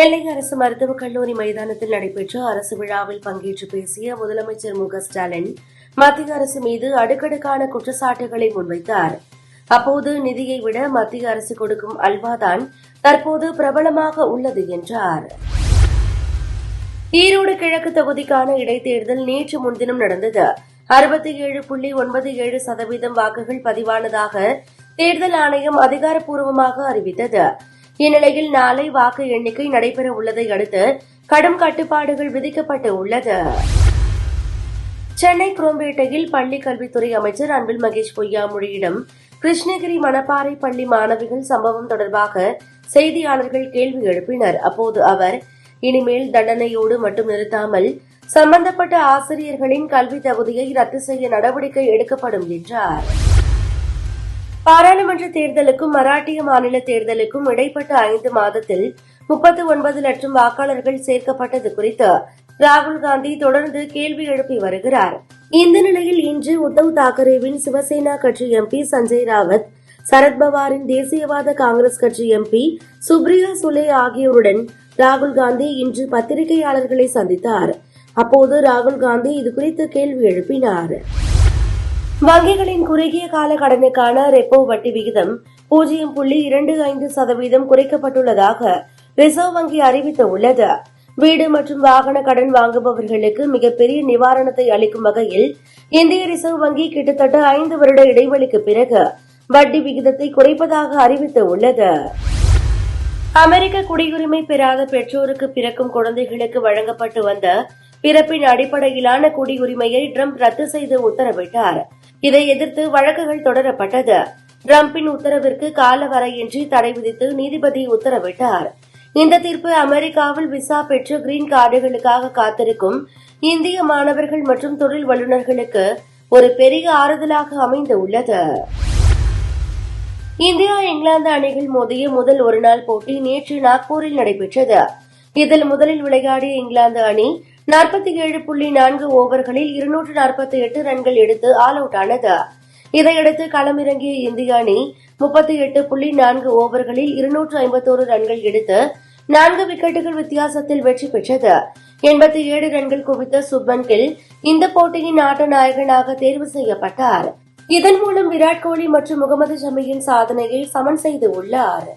நெல்லை அரசு மருத்துவக் கல்லூரி மைதானத்தில் நடைபெற்ற அரசு விழாவில் பங்கேற்று பேசிய முதலமைச்சர் மு ஸ்டாலின் மத்திய அரசு மீது அடுக்கடுக்கான குற்றச்சாட்டுகளை முன்வைத்தார். அப்போது நிதியை விட மத்திய அரசு கொடுக்கும் அல்வாதான் தற்போது பிரபலமாக உள்ளது என்றார். ஈரோடு கிழக்கு தொகுதிக்கான இடைத்தேர்தல் நேற்று முன்தினம் நடந்தது. அறுபத்தி ஏழு புள்ளி ஒன்பது ஏழு சதவீதம் வாக்குகள் பதிவானதாக தேர்தல் ஆணையம் அதிகாரப்பூர்வமாக அறிவித்தது. இந்நிலையில் நாளை வாக்கு எண்ணிக்கை நடைபெற உள்ளதை அடுத்து கடும் கட்டுப்பாடுகள் விதிக்கப்பட்டு உள்ளது. சென்னை குரோம்பேட்டையில் பள்ளி கல்வித்துறை அமைச்சர் அன்பில் மகேஷ் பொய்யாமொழியிடம் கிருஷ்ணகிரி மணப்பாறை பள்ளி மாணவிகள் சம்பவம் தொடர்பாக செய்தியாளர்கள் கேள்வி எழுப்பினர். அப்போது அவர் இனிமேல் தண்டனையோடு மட்டும் நிறுத்தாமல் சம்பந்தப்பட்ட ஆசிரியர்களின் கல்வி தகுதியை ரத்து செய்ய நடவடிக்கை எடுக்கப்படும் என்றார். பாராளுமன்ற தேர்தலுக்கும் மராட்டிய மாநில தேர்தலுக்கும் இடைப்பட்ட ஐந்து மாதத்தில் முப்பத்து ஒன்பது லட்சம் வாக்காளர்கள் சேர்க்கப்பட்டது குறித்து ராகுல் காந்தி தொடர்ந்து கேள்வி எழுப்பி வருகிறார். இந்த நிலையில் இன்று உத்தவ் தாக்கரேவின் சிவசேனா கட்சி எம்பி சஞ்சய் ராவத் சரத்பவாரின் தேசியவாத காங்கிரஸ் கட்சி எம்பி சுப்ரியா சுலே ஆகியோருடன் ராகுல் காந்தி இன்று பத்திரிகையாளர்களை சந்தித்தார். அப்போது ராகுல் காந்தி இதுகுறித்து கேள்வி எழுப்பினார். வங்கிகளின் குறுகிய கால கடனுக்கான ரெப்போ வட்டி விகிதம் பூஜ்ஜியம் புள்ளி இரண்டு ஐந்து சதவீதம் குறைக்கப்பட்டுள்ளதாக ரிசர்வ் வங்கி அறிவித்துள்ளது. வீடு மற்றும் வாகன கடன் வாங்குபவர்களுக்கு மிகப்பெரிய நிவாரணத்தை அளிக்கும் வகையில் இந்திய ரிசர்வ் வங்கி கிட்டத்தட்ட ஐந்து வருட இடைவெளிக்கு பிறகு வட்டி விகிதத்தை குறைப்பதாக அறிவித்துள்ளது. அமெரிக்க குடியுரிமை பெறாத பெற்றோருக்கு பிறக்கும் குழந்தைகளுக்கு வழங்கப்பட்டு வந்த பிறப்பின் அடிப்படையிலான குடியுரிமையை ட்ரம்ப் ரத்து செய்து உத்தரவிட்டார். இதை எதிர்த்து வழக்குகள் தொடரப்பட்டது. டிரம்பின் உத்தரவிற்கு காலவரையின்றி தடை விதித்து நீதிபதி உத்தரவிட்டார். இந்த தீர்ப்பு அமெரிக்காவில் விசா பெற்று கிரீன் கார்டுகளுக்காக காத்திருக்கும் இந்திய மாணவர்கள் மற்றும் தொழில் வல்லுநர்களுக்கு ஒரு பெரிய ஆறுதலாக அமைந்துள்ளது இந்தியா இங்கிலாந்து அணிகள் மோதிய முதல் ஒருநாள் போட்டி நேற்று நாக்பூரில் நடைபெற்றது. இதில் முதலில் விளையாடிய இங்கிலாந்து அணி நாற்பத்தி ஏழு புள்ளி நான்கு ஓவர்களில் இருநூற்று நாற்பத்தி எட்டு ரன்கள் எடுத்து ஆல் அவுட் ஆனது. இதையடுத்து களமிறங்கிய இந்திய அணி முப்பத்தி எட்டு புள்ளி நான்கு ஓவர்களில் இருநூற்று ஐம்பத்தோரு ரன்கள் எடுத்து நான்கு விக்கெட்டுகள் வித்தியாசத்தில் வெற்றி பெற்றது. எண்பத்தி ஏழு ரன்கள் குவித்த சுப்மன் கில் இந்த போட்டியின் ஆட்ட நாயகனாக தேர்வு செய்யப்பட்டார். இதன் மூலம் விராட் கோலி மற்றும் முகமது ஷமியின் சாதனையை சமன் செய்து உள்ளார்.